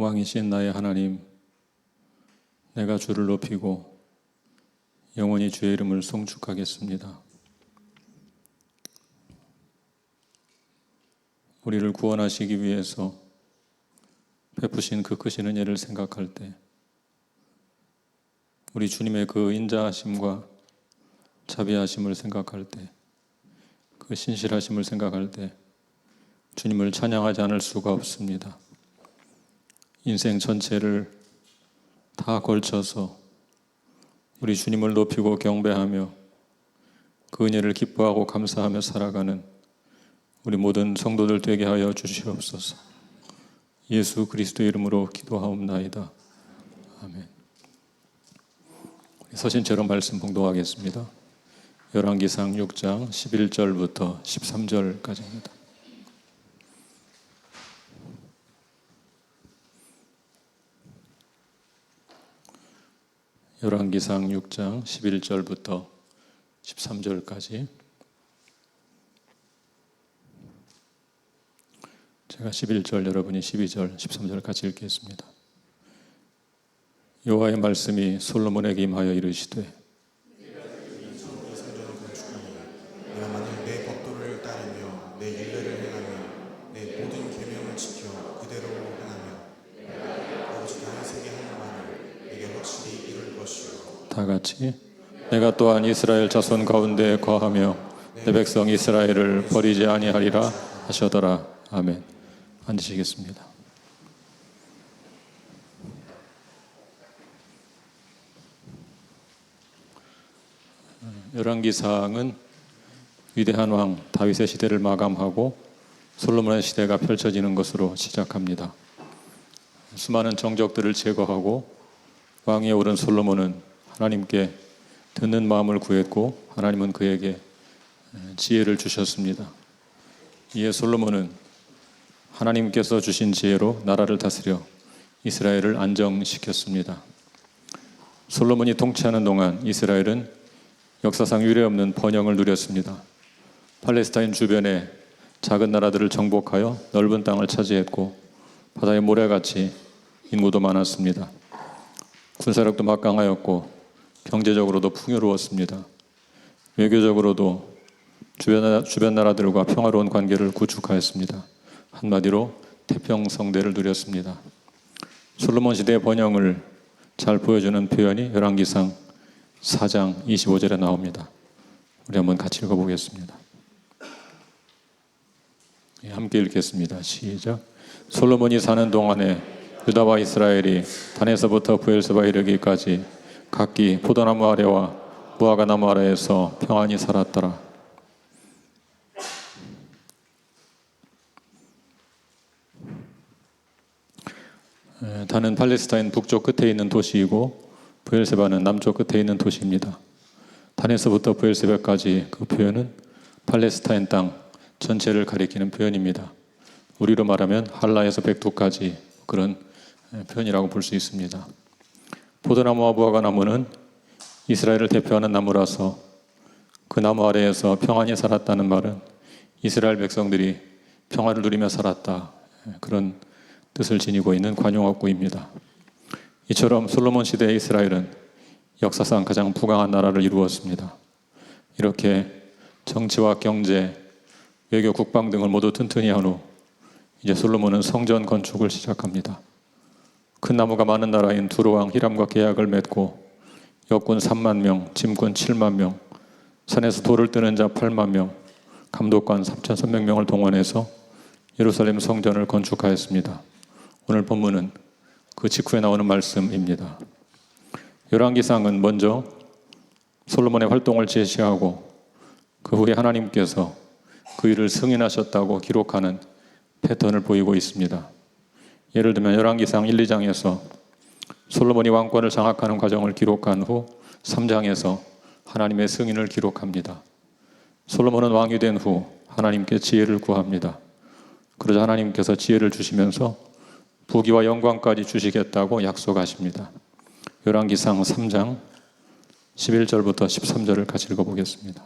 왕이신 나의 하나님, 내가 주를 높이고 영원히 주의 이름을 송축하겠습니다. 우리를 구원하시기 위해서 베푸신 그 크신 은혜를 생각할 때 우리 주님의 그 인자하심과 자비하심을 생각할 때 그 신실하심을 생각할 때 주님을 찬양하지 않을 수가 없습니다. 인생 전체를 다 걸쳐서 우리 주님을 높이고 경배하며 그 은혜를 기뻐하고 감사하며 살아가는 우리 모든 성도들 되게 하여 주시옵소서. 예수 그리스도 이름으로 기도하옵나이다. 아멘. 서신처럼 말씀 봉독하겠습니다. 열왕기상 6장 11절부터 13절까지입니다. 열왕기상 6장 11절부터 13절까지 제가 11절 여러분이 12절 13절 같이 읽겠습니다. 여호와의 말씀이 솔로몬에게 임하여 이르시되 내가 만일 내 법도를 따르며 내 율례를 행하며 내 모든 계명을 지켜 그대로 행하며 아버지 다윗에게 하는 말을 내게 확실히 이룰 것이요 다 같이 내가 또한 이스라엘 자손 가운데 거하며 내 백성 이스라엘을 버리지 아니하리라 하셔더라. 아멘. 앉으시겠습니다. 열왕기상은 위대한 왕 다윗의 시대를 마감하고 솔로몬의 시대가 펼쳐지는 것으로 시작합니다. 수많은 정적들을 제거하고 왕위에 오른 솔로몬은 하나님께 듣는 마음을 구했고 하나님은 그에게 지혜를 주셨습니다. 이에 솔로몬은 하나님께서 주신 지혜로 나라를 다스려 이스라엘을 안정시켰습니다. 솔로몬이 통치하는 동안 이스라엘은 역사상 유례없는 번영을 누렸습니다. 팔레스타인 주변에 작은 나라들을 정복하여 넓은 땅을 차지했고 바다의 모래같이 인구도 많았습니다. 군사력도 막강하였고 경제적으로도 풍요로웠습니다. 외교적으로도 주변, 주변 나라들과 평화로운 관계를 구축하였습니다. 한마디로 태평성대를 누렸습니다. 솔로몬 시대의 번영을 잘 보여주는 표현이 열왕기상 4장 25절에 나옵니다. 우리 한번 같이 읽어보겠습니다. 예, 함께 읽겠습니다. 시작. 솔로몬이 사는 동안에 유다와 이스라엘이 단에서부터 부엘세바 이르기까지 각기 포도나무 아래와 무화과 나무 아래에서 평안히 살았더라. 에, 단은 팔레스타인 북쪽 끝에 있는 도시이고 부엘세바는 남쪽 끝에 있는 도시입니다. 단에서부터 부엘세바까지 그 표현은 팔레스타인 땅 전체를 가리키는 표현입니다. 우리로 말하면 할라에서 백두까지 그런 표현이라고 볼 수 있습니다. 포도나무와 무화과 나무는 이스라엘을 대표하는 나무라서 그 나무 아래에서 평안히 살았다는 말은 이스라엘 백성들이 평화를 누리며 살았다. 그런 뜻을 지니고 있는 관용어구입니다. 이처럼 솔로몬 시대의 이스라엘은 역사상 가장 부강한 나라를 이루었습니다. 이렇게 정치와 경제, 외교, 국방 등을 모두 튼튼히 한 후 이제 솔로몬은 성전 건축을 시작합니다. 큰 나무가 많은 나라인 두로왕 히람과 계약을 맺고 역군 3만 명, 짐군 7만 명, 산에서 돌을 뜨는 자 8만 명, 감독관 3,300명을 동원해서 예루살렘 성전을 건축하였습니다. 오늘 본문은 그 직후에 나오는 말씀입니다. 열왕기상은 먼저 솔로몬의 활동을 제시하고 그 후에 하나님께서 그 일을 승인하셨다고 기록하는 패턴을 보이고 있습니다. 예를 들면 열왕기상 1, 2장에서 솔로몬이 왕권을 장악하는 과정을 기록한 후 3장에서 하나님의 승인을 기록합니다. 솔로몬은 왕이 된 후 하나님께 지혜를 구합니다. 그러자 하나님께서 지혜를 주시면서 부귀와 영광까지 주시겠다고 약속하십니다. 열왕기상 3장 11절부터 13절을 같이 읽어보겠습니다.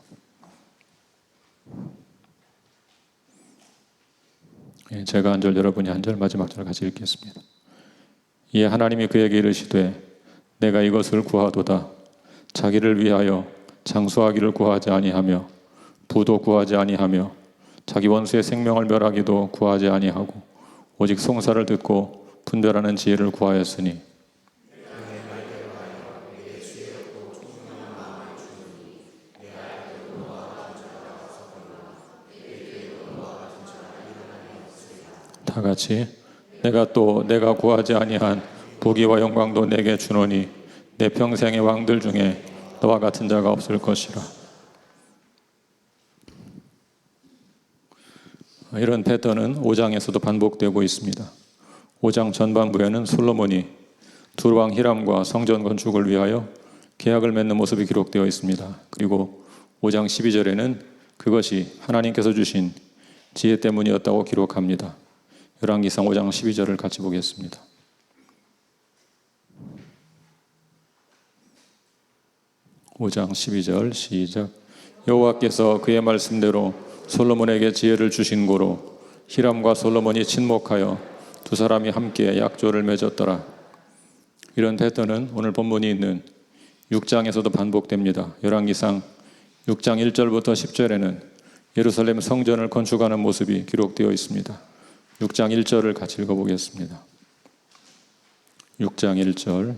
제가 한 절, 여러분이 한 절, 마지막 절 같이 읽겠습니다. 이에 하나님이 그에게 이르시되 내가 이것을 구하도다 자기를 위하여 장수하기를 구하지 아니하며 부도 구하지 아니하며 자기 원수의 생명을 멸하기도 구하지 아니하고 오직 송사를 듣고 분별하는 지혜를 구하였으니 다 같이 내가 또 내가 구하지 아니한 부귀와 영광도 내게 주노니 내 평생의 왕들 중에 너와 같은 자가 없을 것이라. 이런 패턴은 5장에서도 반복되고 있습니다. 5장 전반부에는 솔로몬이 두루왕 히람과 성전 건축을 위하여 계약을 맺는 모습이 기록되어 있습니다. 그리고 5장 12절에는 그것이 하나님께서 주신 지혜 때문이었다고 기록합니다. 열왕기상 5장 12절을 같이 보겠습니다. 오장 12절 시작 여호와께서 그의 말씀대로 솔로몬에게 지혜를 주신 고로 히람과 솔로몬이 친목하여 두 사람이 함께 약조를 맺었더라. 이런 패턴은 오늘 본문이 있는 6장에서도 반복됩니다. 열왕기상 6장 1절부터 10절에는 예루살렘 성전을 건축하는 모습이 기록되어 있습니다. 6장 1절을 같이 읽어보겠습니다. 6장 1절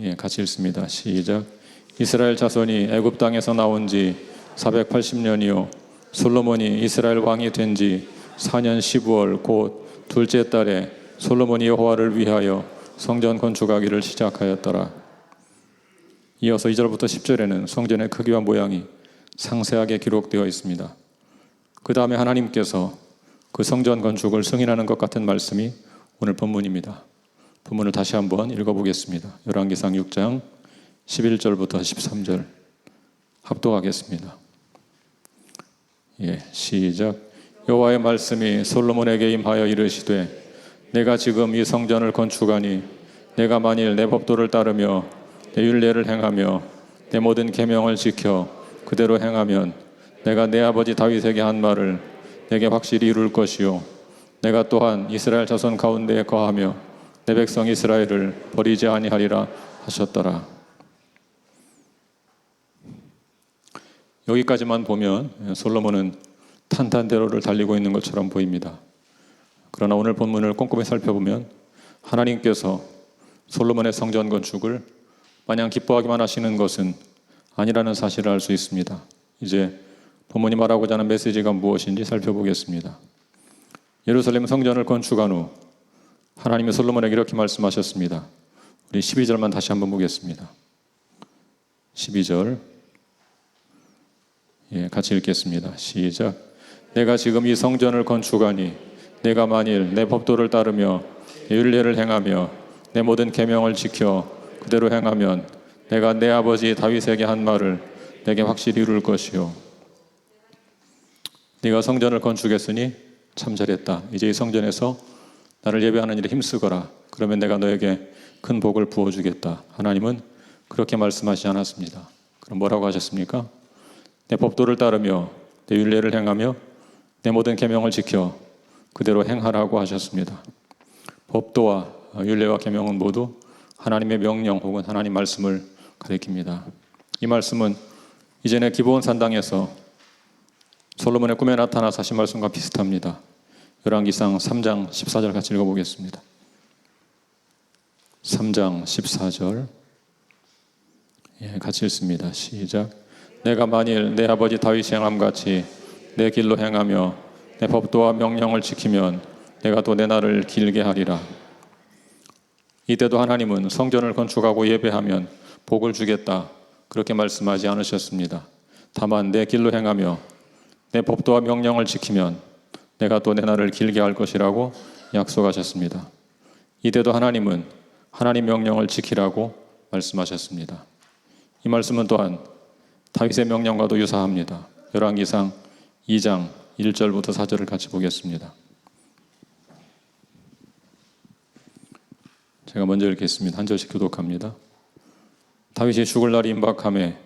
예, 같이 읽습니다. 시작. 이스라엘 자손이 애굽 땅에서 나온 지 480년이요 솔로몬이 이스라엘 왕이 된 지 4년 12월 곧 둘째 달에 솔로몬이 여호와를 위하여 성전 건축하기를 시작하였더라. 이어서 2절부터 10절에는 성전의 크기와 모양이 상세하게 기록되어 있습니다. 그 다음에 하나님께서 그 성전 건축을 승인하는 것 같은 말씀이 오늘 본문입니다. 본문을 다시 한번 읽어보겠습니다. 열왕기상 6장 11절부터 13절 합독하겠습니다. 예, 시작. 여호와의 말씀이 솔로몬에게 임하여 이르시되 내가 지금 이 성전을 건축하니 내가 만일 내 법도를 따르며 내 율례를 행하며 내 모든 계명을 지켜 그대로 행하면 내가 내 아버지 다윗에게 한 말을 내게 확실히 이룰 것이요 내가 또한 이스라엘 자손 가운데에 거하며 내 백성 이스라엘을 버리지 아니하리라 하셨더라. 여기까지만 보면 솔로몬은 탄탄대로를 달리고 있는 것처럼 보입니다. 그러나 오늘 본문을 꼼꼼히 살펴보면 하나님께서 솔로몬의 성전 건축을 마냥 기뻐하기만 하시는 것은 아니라는 사실을 알 수 있습니다. 이제 본문이 말하고자 하는 메시지가 무엇인지 살펴보겠습니다. 예루살렘 성전을 건축한 후 하나님이 솔로몬에게 이렇게 말씀하셨습니다. 우리 12절만 다시 한번 보겠습니다. 12절 예, 같이 읽겠습니다. 시작. 내가 지금 이 성전을 건축하니 내가 만일 내 법도를 따르며 내 율례를 행하며 내 모든 계명을 지켜 그대로 행하면 내가 내 아버지 다윗에게 한 말을 내게 확실히 이룰 것이요. 네가 성전을 건축했으니 참 잘했다. 이제 이 성전에서 나를 예배하는 일에 힘쓰거라. 그러면 내가 너에게 큰 복을 부어주겠다. 하나님은 그렇게 말씀하시지 않았습니다. 그럼 뭐라고 하셨습니까? 내 법도를 따르며 내 율례를 행하며 내 모든 계명을 지켜 그대로 행하라고 하셨습니다. 법도와 율례와 계명은 모두 하나님의 명령 혹은 하나님 말씀을 가리킵니다. 이 말씀은 이전에 기본 산당에서 솔로몬의 꿈에 나타나 사신 말씀과 비슷합니다. 열왕기상 3장 14절 같이 읽어보겠습니다. 3장 14절 예, 같이 읽습니다. 시작. 내가 만일 내 아버지 다윗이 행함 같이 내 길로 행하며 내 법도와 명령을 지키면 내가 또 내 날을 길게 하리라. 이때도 하나님은 성전을 건축하고 예배하면 복을 주겠다. 그렇게 말씀하지 않으셨습니다. 다만 내 길로 행하며 내 법도와 명령을 지키면 내가 또 내 날을 길게 할 것이라고 약속하셨습니다. 이때도 하나님은 하나님 명령을 지키라고 말씀하셨습니다. 이 말씀은 또한 다윗의 명령과도 유사합니다. 열왕기상 2장 1절부터 4절을 같이 보겠습니다. 제가 먼저 읽겠습니다. 한 절씩 교독합니다. 다윗이 죽을 날이 임박함에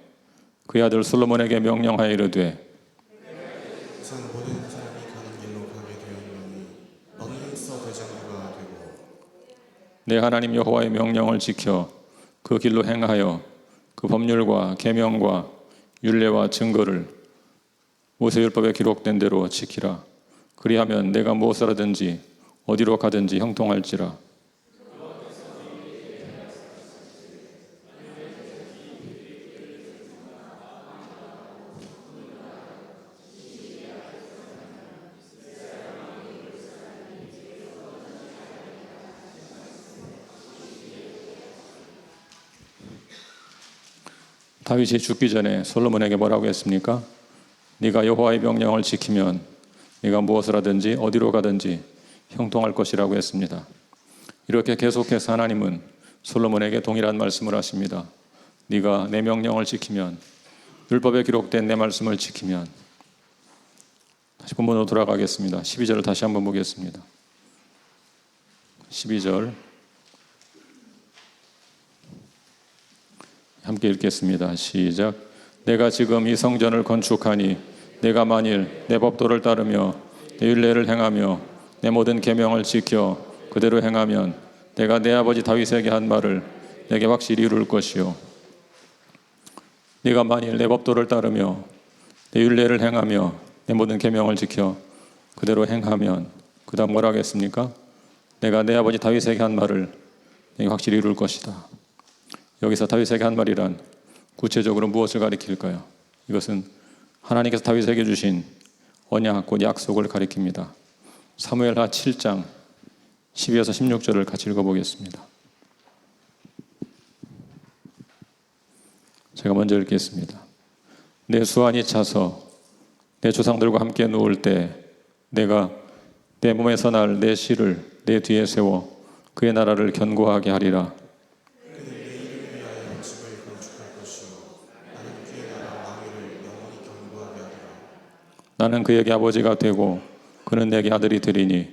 그의 아들 솔로몬에게 명령하여 이르되 우선 모든 사람이 가는 길로 가게 되었노니 너는 힘써 대장부가 되고 내 하나님 여호와의 명령을 지켜 그 길로 행하여 그 법률과 계명과 율례와 증거를 모세율법에 기록된 대로 지키라. 그리하면 내가 무엇을 하든지 어디로 가든지 형통할지라. 다윗이 죽기 전에 솔로몬에게 뭐라고 했습니까? 네가 여호와의 명령을 지키면 네가 무엇을 하든지 어디로 가든지 형통할 것이라고 했습니다. 이렇게 계속해서 하나님은 솔로몬에게 동일한 말씀을 하십니다. 네가 내 명령을 지키면 율법에 기록된 내 말씀을 지키면 다시 본문으로 돌아가겠습니다. 12절을 다시 한번 보겠습니다. 12절 함께 읽겠습니다. 시작. 내가 지금 이 성전을 건축하니 내가 만일 내 법도를 따르며 내 율례를 행하며 내 모든 계명을 지켜 그대로 행하면 내가 내 아버지 다윗에게 한 말을 내게 확실히 이룰 것이요 네가 만일 내 법도를 따르며 내 율례를 행하며 내 모든 계명을 지켜 그대로 행하면 그다음 뭐라 하겠습니까? 내가 내 아버지 다윗에게 한 말을 내게 확실히 이룰 것이다. 여기서 다윗에게 한 말이란 구체적으로 무엇을 가리킬까요? 이것은 하나님께서 다윗에게 주신 언약 곧 약속을 가리킵니다. 사무엘하 7장 12에서 16절을 같이 읽어보겠습니다. 제가 먼저 읽겠습니다. 내 수완이 차서 내 조상들과 함께 누울 때 내가 내 몸에서 날 내 씨를 내 뒤에 세워 그의 나라를 견고하게 하리라. 나는 그에게 아버지가 되고 그는 내게 아들이 되리니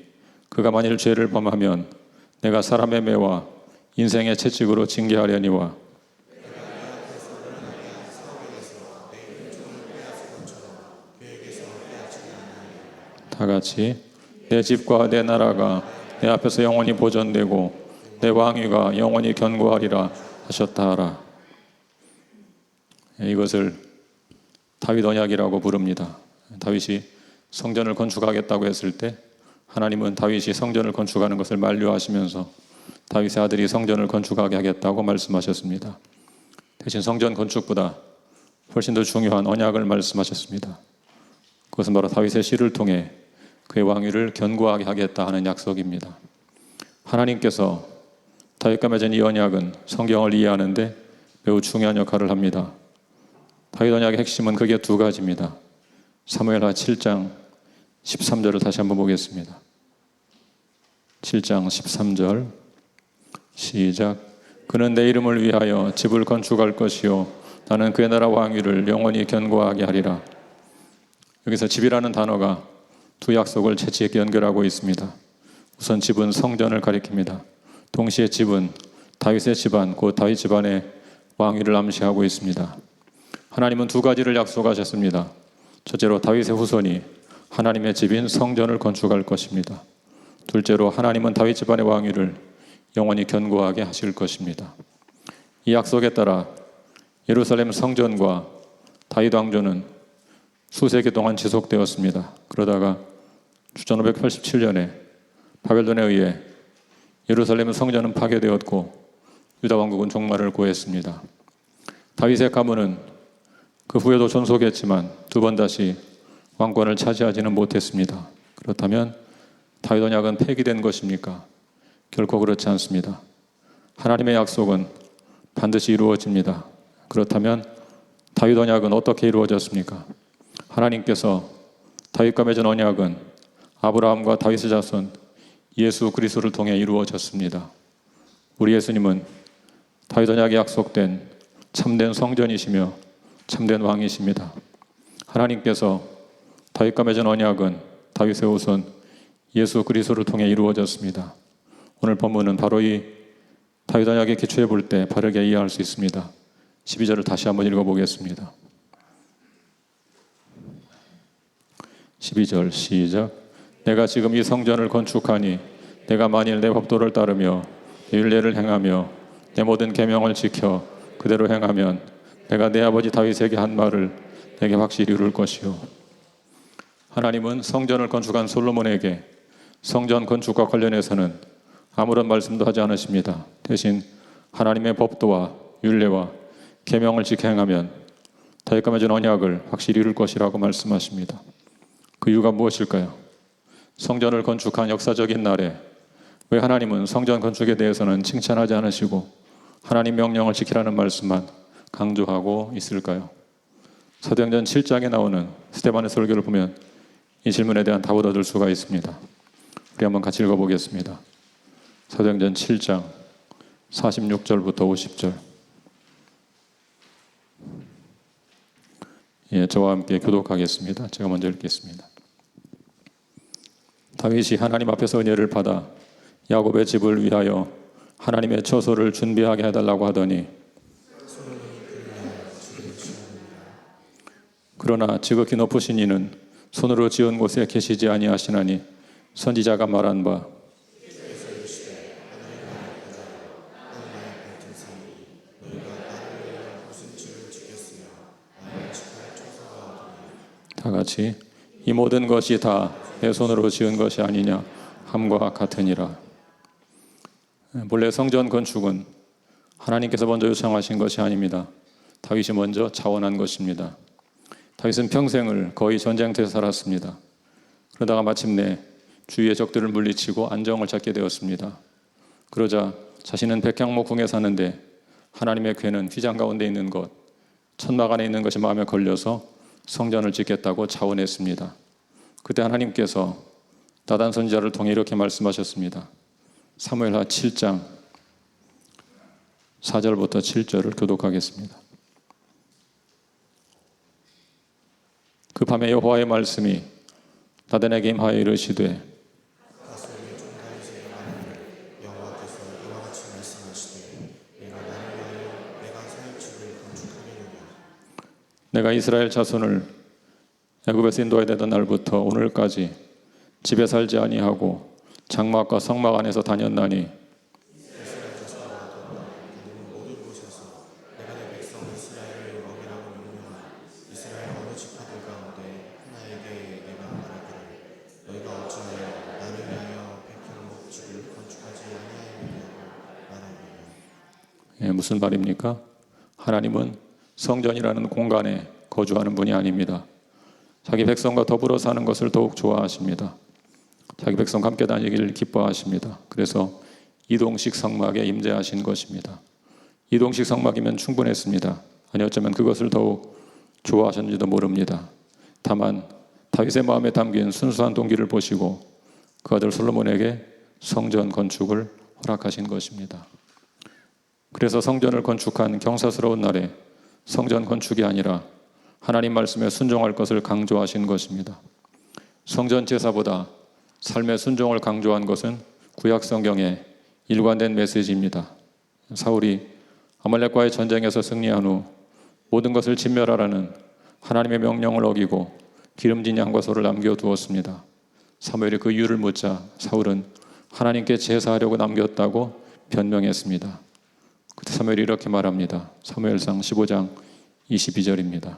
그가 만일 죄를 범하면 내가 사람의 매와 인생의 채찍으로 징계하려니와 다 같이 내 집과 내 나라가 내 앞에서 영원히 보존되고 내 왕위가 영원히 견고하리라 하셨다 하라. 이것을 다윗 언약이라고 부릅니다. 다윗이 성전을 건축하겠다고 했을 때 하나님은 다윗이 성전을 건축하는 것을 만류하시면서 다윗의 아들이 성전을 건축하게 하겠다고 말씀하셨습니다. 대신 성전 건축보다 훨씬 더 중요한 언약을 말씀하셨습니다. 그것은 바로 다윗의 씨를 통해 그의 왕위를 견고하게 하겠다 하는 약속입니다. 하나님께서 다윗과 맺은 이 언약은 성경을 이해하는데 매우 중요한 역할을 합니다. 다윗 언약의 핵심은 크게 두 가지입니다. 사무엘하 7장 13절을 다시 한번 보겠습니다. 7장 13절 시작 그는 내 이름을 위하여 집을 건축할 것이요 나는 그의 나라 왕위를 영원히 견고하게 하리라. 여기서 집이라는 단어가 두 약속을 채찍에 연결하고 있습니다. 우선 집은 성전을 가리킵니다. 동시에 집은 다윗의 집안, 곧 다윗 집안의 왕위를 암시하고 있습니다. 하나님은 두 가지를 약속하셨습니다. 첫째로 다윗의 후손이 하나님의 집인 성전을 건축할 것입니다. 둘째로 하나님은 다윗 집안의 왕위를 영원히 견고하게 하실 것입니다. 이 약속에 따라 예루살렘 성전과 다윗 왕조는 수세기 동안 지속되었습니다. 그러다가 주전 587년에 바벨론에 의해 예루살렘 성전은 파괴되었고 유다 왕국은 종말을 고했습니다. 다윗의 가문은 그 후에도 존속했지만 두 번 다시 왕권을 차지하지는 못했습니다. 그렇다면 다윗 언약은 폐기된 것입니까? 결코 그렇지 않습니다. 하나님의 약속은 반드시 이루어집니다. 그렇다면 다윗 언약은 어떻게 이루어졌습니까? 하나님께서 다윗과 맺은 언약은 아브라함과 다윗의 자손 예수 그리스도를 통해 이루어졌습니다. 우리 예수님은 다윗 언약에 약속된 참된 성전이시며 참된 왕이십니다. 하나님께서 다윗과 맺은 언약은 다윗의 후손 예수 그리스도를 통해 이루어졌습니다. 오늘 본문은 바로 이 다윗 언약의 기초에 볼때 바르게 이해할 수 있습니다. 12절을 다시 한번 읽어보겠습니다. 12절 시작 내가 지금 이 성전을 건축하니 내가 만일 내 법도를 따르며 내 윤례를 행하며 내 모든 계명을 지켜 그대로 행하면 내가 내 아버지 다윗에게 한 말을 내게 확실히 이룰 것이요 하나님은 성전을 건축한 솔로몬에게 성전 건축과 관련해서는 아무런 말씀도 하지 않으십니다. 대신 하나님의 법도와 윤례와 계명을 지켜 행하면 다윗과 맺은 언약을 확실히 이룰 것이라고 말씀하십니다. 그 이유가 무엇일까요? 성전을 건축한 역사적인 날에 왜 하나님은 성전 건축에 대해서는 칭찬하지 않으시고 하나님 명령을 지키라는 말씀만 강조하고 있을까요? 사도행전 7장에 나오는 스테반의 설교를 보면 이 질문에 대한 답을 얻을 수가 있습니다. 우리 한번 같이 읽어보겠습니다. 사도행전 7장 46절부터 50절. 예, 저와 함께 교독하겠습니다. 제가 먼저 읽겠습니다. 다윗이 하나님 앞에서 은혜를 받아 야곱의 집을 위하여 하나님의 처소를 준비하게 해달라고 하더니 그러나 지극히 높으신 이는 손으로 지은 곳에 계시지 아니하시나니 선지자가 말한 바 다 같이 이 모든 것이 다 내 손으로 지은 것이 아니냐 함과 같으니라. 본래 성전 건축은 하나님께서 먼저 요청하신 것이 아닙니다. 다윗이 먼저 자원한 것입니다. 다윗은 평생을 거의 전쟁터에서 살았습니다. 그러다가 마침내 주위의 적들을 물리치고 안정을 찾게 되었습니다. 그러자 자신은 백향목 궁에 사는데 하나님의 괴는 휘장 가운데 있는 것, 천막 안에 있는 것이 마음에 걸려서 성전을 짓겠다고 자원했습니다. 그때 하나님께서 나단 선지자를 통해 이렇게 말씀하셨습니다. 사무엘하 7장 4절부터 7절을 교독하겠습니다. 그 밤에 여호와의 말씀이 나단에게 임하여 이르시되 내가 이스라엘 자손을 애굽에서 인도해 되던 날부터 오늘까지 집에 살지 아니하고 장막과 성막 안에서 다녔나니 이스라엘 어느 지파들 가운데 하나에게 내가 말하기를 너희가 어찌하여 나를 위하여 백향목 집을 건축하지 아니하였느냐고 말하기를 예, 무슨 말입니까? 하나님은 성전이라는 공간에 거주하는 분이 아닙니다. 자기 백성과 더불어 사는 것을 더욱 좋아하십니다. 자기 백성과 함께 다니기를 기뻐하십니다. 그래서 이동식 성막에 임재하신 것입니다. 이동식 성막이면 충분했습니다. 아니 어쩌면 그것을 더욱 좋아하셨는지도 모릅니다. 다만 다윗의 마음에 담긴 순수한 동기를 보시고 그 아들 솔로몬에게 성전 건축을 허락하신 것입니다. 그래서 성전을 건축한 경사스러운 날에 성전 건축이 아니라 하나님 말씀에 순종할 것을 강조하신 것입니다. 성전 제사보다 삶의 순종을 강조한 것은 구약 성경의 일관된 메시지입니다. 사울이 아말렉과의 전쟁에서 승리한 후 모든 것을 진멸하라는 하나님의 명령을 어기고 기름진 양과 소를 남겨두었습니다. 사무엘이 그 이유를 묻자 사울은 하나님께 제사하려고 남겼다고 변명했습니다. 그때 사무엘이 이렇게 말합니다. 사무엘상 15장 22절입니다.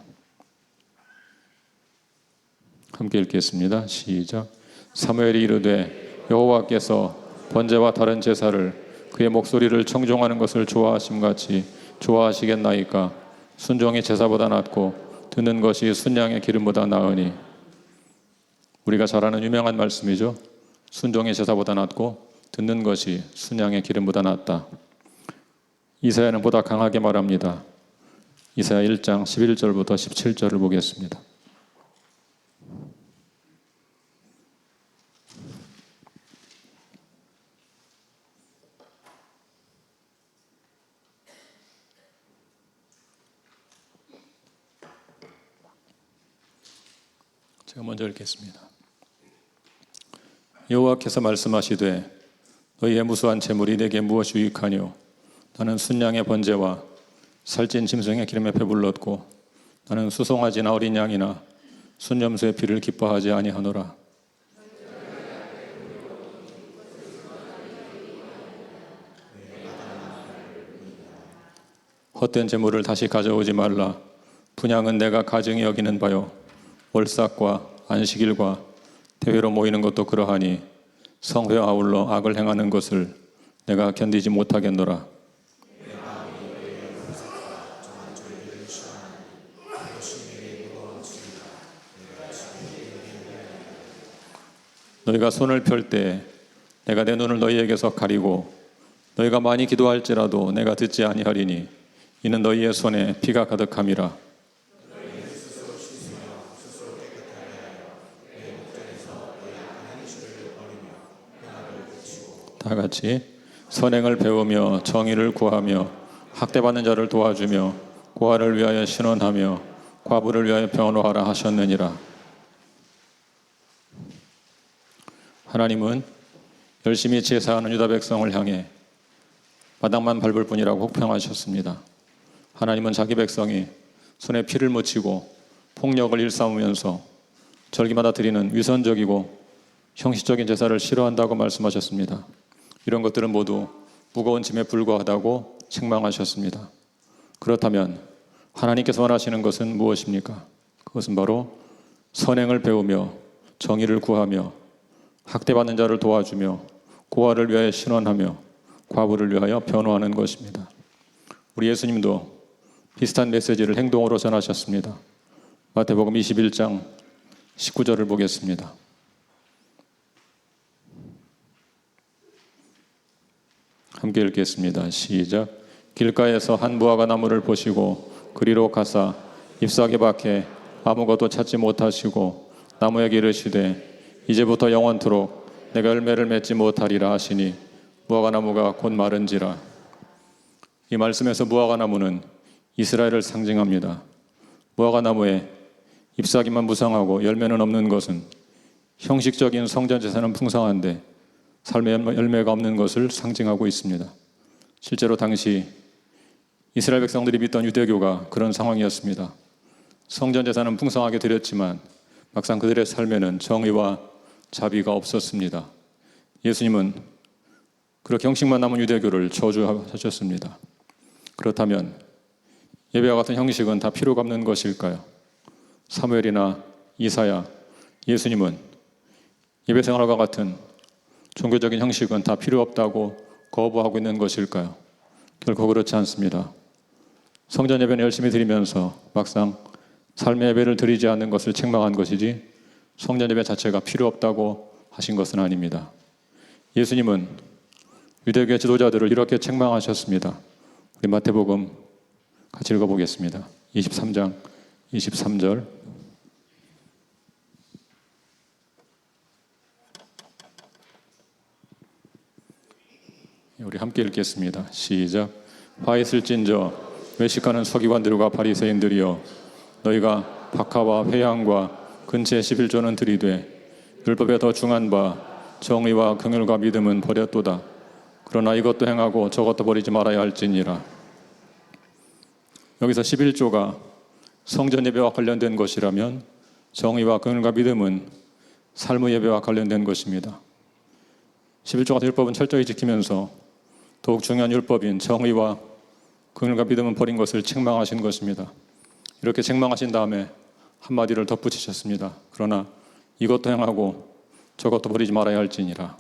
함께 읽겠습니다. 시작. 사무엘이 이르되 여호와께서 번제와 다른 제사를 그의 목소리를 청종하는 것을 좋아하심 같이 좋아하시겠나이까 순종이 제사보다 낫고 듣는 것이 순양의 기름보다 나으니 우리가 잘 아는 유명한 말씀이죠. 순종이 제사보다 낫고 듣는 것이 순양의 기름보다 낫다. 이사야는 보다 강하게 말합니다. 이사야 1장 11절부터 17절을 보겠습니다. 제가 먼저 읽겠습니다. 여호와께서 말씀하시되 너희의 무수한 재물이 내게 무엇이 유익하뇨 나는 순양의 번제와 살찐 짐승의 기름에 배불렀고 나는 수송아지나 어린 양이나 순염소의 피를 기뻐하지 아니하노라 헛된 재물을 다시 가져오지 말라. 분양은 내가 가증히 여기는 바요. 월삭과 안식일과 대회로 모이는 것도 그러하니 성회와 아울러 악을 행하는 것을 내가 견디지 못하겠노라. 너희가 손을 펼 때 내가 내 눈을 너희에게서 가리고 너희가 많이 기도할지라도 내가 듣지 아니하리니 이는 너희의 손에 피가 가득함이라. 다 같이 선행을 배우며 정의를 구하며 학대받는 자를 도와주며 고아를 위하여 신원하며 과부를 위하여 변호하라 하셨느니라. 하나님은 열심히 제사하는 유다 백성을 향해 바닥만 밟을 뿐이라고 혹평하셨습니다. 하나님은 자기 백성이 손에 피를 묻히고 폭력을 일삼으면서 절기마다 드리는 위선적이고 형식적인 제사를 싫어한다고 말씀하셨습니다. 이런 것들은 모두 무거운 짐에 불과하다고 책망하셨습니다. 그렇다면 하나님께서 원하시는 것은 무엇입니까? 그것은 바로 선행을 배우며 정의를 구하며 학대받는 자를 도와주며 고아를 위하여 신원하며 과부를 위하여 변호하는 것입니다. 우리 예수님도 비슷한 메시지를 행동으로 전하셨습니다. 마태복음 21장 19절을 보겠습니다. 함께 읽겠습니다. 시작. 길가에서 한 무화과 나무를 보시고 그리로 가사 잎사귀 밖에 아무것도 찾지 못하시고 나무에게 이르시되 이제부터 영원토록 내가 열매를 맺지 못하리라 하시니 무화과 나무가 곧 마른지라. 이 말씀에서 무화과 나무는 이스라엘을 상징합니다. 무화과 나무에 잎사귀만 무성하고 열매는 없는 것은 형식적인 성전 제사는 풍성한데 삶의 열매가 없는 것을 상징하고 있습니다. 실제로 당시 이스라엘 백성들이 믿던 유대교가 그런 상황이었습니다. 성전 제사는 풍성하게 드렸지만 막상 그들의 삶에는 정의와 자비가 없었습니다. 예수님은 그렇게 형식만 남은 유대교를 저주하셨습니다. 그렇다면 예배와 같은 형식은 다 필요가 없는 것일까요? 사무엘이나 이사야, 예수님은 예배 생활과 같은 종교적인 형식은 다 필요 없다고 거부하고 있는 것일까요? 결코 그렇지 않습니다. 성전 예배는 열심히 드리면서 막상 삶의 예배를 드리지 않는 것을 책망한 것이지 성전 예배 자체가 필요 없다고 하신 것은 아닙니다. 예수님은 유대교 지도자들을 이렇게 책망하셨습니다. 우리 마태복음 같이 읽어보겠습니다. 23장 23절 우리 함께 읽겠습니다. 시작. 화 있을진저 외식하는 서기관들과 바리새인들이여 너희가 박하와 회양과 근체 11조는 들이되 율법에 더 중한 바 정의와 긍휼과 믿음은 버렸도다. 그러나 이것도 행하고 저것도 버리지 말아야 할지니라. 여기서 11조가 성전 예배와 관련된 것이라면 정의와 긍휼과 믿음은 삶의 예배와 관련된 것입니다. 11조 같은 율법은 철저히 지키면서 더욱 중요한 율법인 정의와 긍휼과 믿음은 버린 것을 책망하신 것입니다. 이렇게 책망하신 다음에 한마디를 덧붙이셨습니다. 그러나 이것도 행하고 저것도 버리지 말아야 할지니라.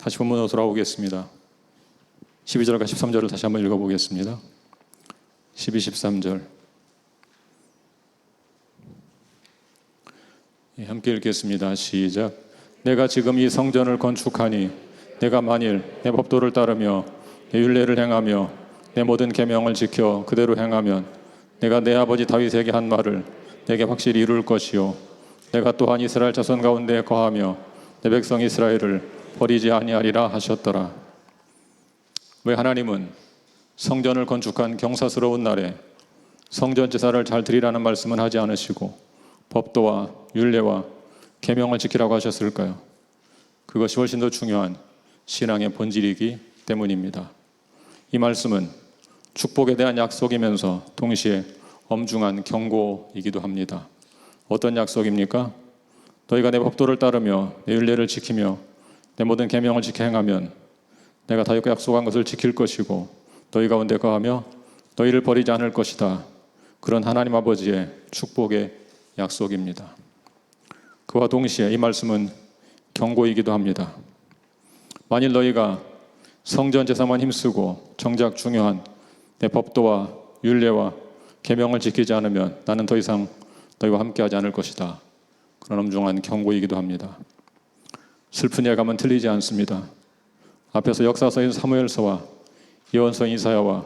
다시 본문으로 돌아오겠습니다. 12절과 13절을 다시 한번 읽어보겠습니다. 12, 13절. 예, 함께 읽겠습니다. 시작. 내가 지금 이 성전을 건축하니 내가 만일 내 법도를 따르며 내 율례를 행하며 내 모든 계명을 지켜 그대로 행하면 내가 내 아버지 다윗에게 한 말을 내게 확실히 이룰 것이요 내가 또한 이스라엘 자손 가운데 거하며 내 백성 이스라엘을 버리지 아니하리라 하셨더라. 왜 하나님은 성전을 건축한 경사스러운 날에 성전 제사를 잘 드리라는 말씀은 하지 않으시고 법도와 율례와 계명을 지키라고 하셨을까요? 그것이 훨씬 더 중요한 신앙의 본질이기 때문입니다. 이 말씀은 축복에 대한 약속이면서 동시에 엄중한 경고이기도 합니다. 어떤 약속입니까? 너희가 내 법도를 따르며 내 율례를 지키며 내 모든 계명을 지켜 행하면 내가 다윗과 약속한 것을 지킬 것이고 너희 가운데 거하며 너희를 버리지 않을 것이다. 그런 하나님 아버지의 축복의 약속입니다. 그와 동시에 이 말씀은 경고이기도 합니다. 만일 너희가 성전 제사만 힘쓰고 정작 중요한 내 법도와 율례와 계명을 지키지 않으면 나는 더 이상 너희와 함께하지 않을 것이다. 그런 엄중한 경고이기도 합니다. 슬픈 예감은 틀리지 않습니다. 앞에서 역사서인 사무엘서와 예언서인 이사야와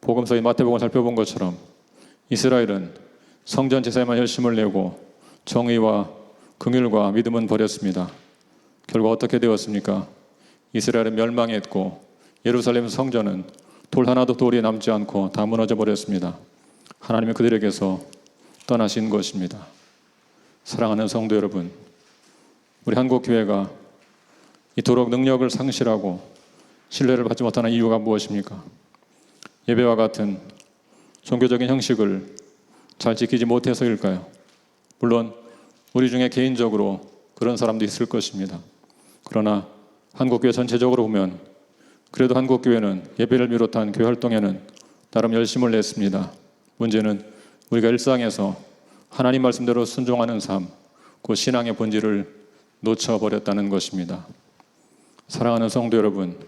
복음서인 마태복음을 살펴본 것처럼 이스라엘은 성전 제사에만 열심을 내고 정의와 긍휼과 믿음은 버렸습니다. 결과 어떻게 되었습니까? 이스라엘은 멸망했고 예루살렘 성전은 돌 하나도 돌이 남지 않고 다 무너져 버렸습니다. 하나님은 그들에게서 떠나신 것입니다. 사랑하는 성도 여러분, 우리 한국 교회가 이토록 능력을 상실하고 신뢰를 받지 못하는 이유가 무엇입니까? 예배와 같은 종교적인 형식을 잘 지키지 못해서일까요? 물론 우리 중에 개인적으로 그런 사람도 있을 것입니다. 그러나 한국교회 전체적으로 보면 그래도 한국교회는 예배를 비롯한 교회 활동에는 나름 열심을 냈습니다. 문제는 우리가 일상에서 하나님 말씀대로 순종하는 삶, 그 신앙의 본질을 놓쳐버렸다는 것입니다. 사랑하는 성도 여러분,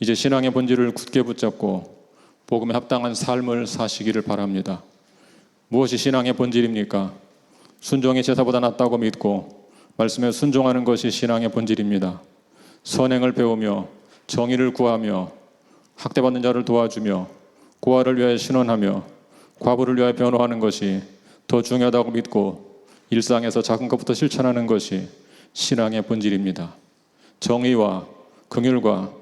이제 신앙의 본질을 굳게 붙잡고 복음에 합당한 삶을 사시기를 바랍니다. 무엇이 신앙의 본질입니까? 순종이 제사보다 낫다고 믿고 말씀에 순종하는 것이 신앙의 본질입니다. 선행을 배우며 정의를 구하며 학대받는 자를 도와주며 고아를 위하여 신원하며 과부를 위하여 변호하는 것이 더 중요하다고 믿고 일상에서 작은 것부터 실천하는 것이 신앙의 본질입니다. 정의와 긍휼과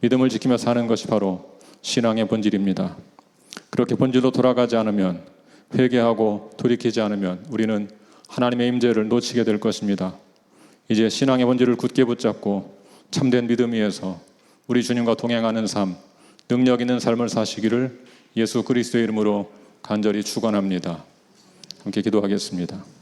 믿음을 지키며 사는 것이 바로 신앙의 본질입니다. 그렇게 본질로 돌아가지 않으면 회개하고 돌이키지 않으면 우리는 하나님의 임재를 놓치게 될 것입니다. 이제 신앙의 본질을 굳게 붙잡고 참된 믿음 위에서 우리 주님과 동행하는 삶, 능력 있는 삶을 사시기를 예수 그리스도의 이름으로 간절히 축원합니다. 함께 기도하겠습니다.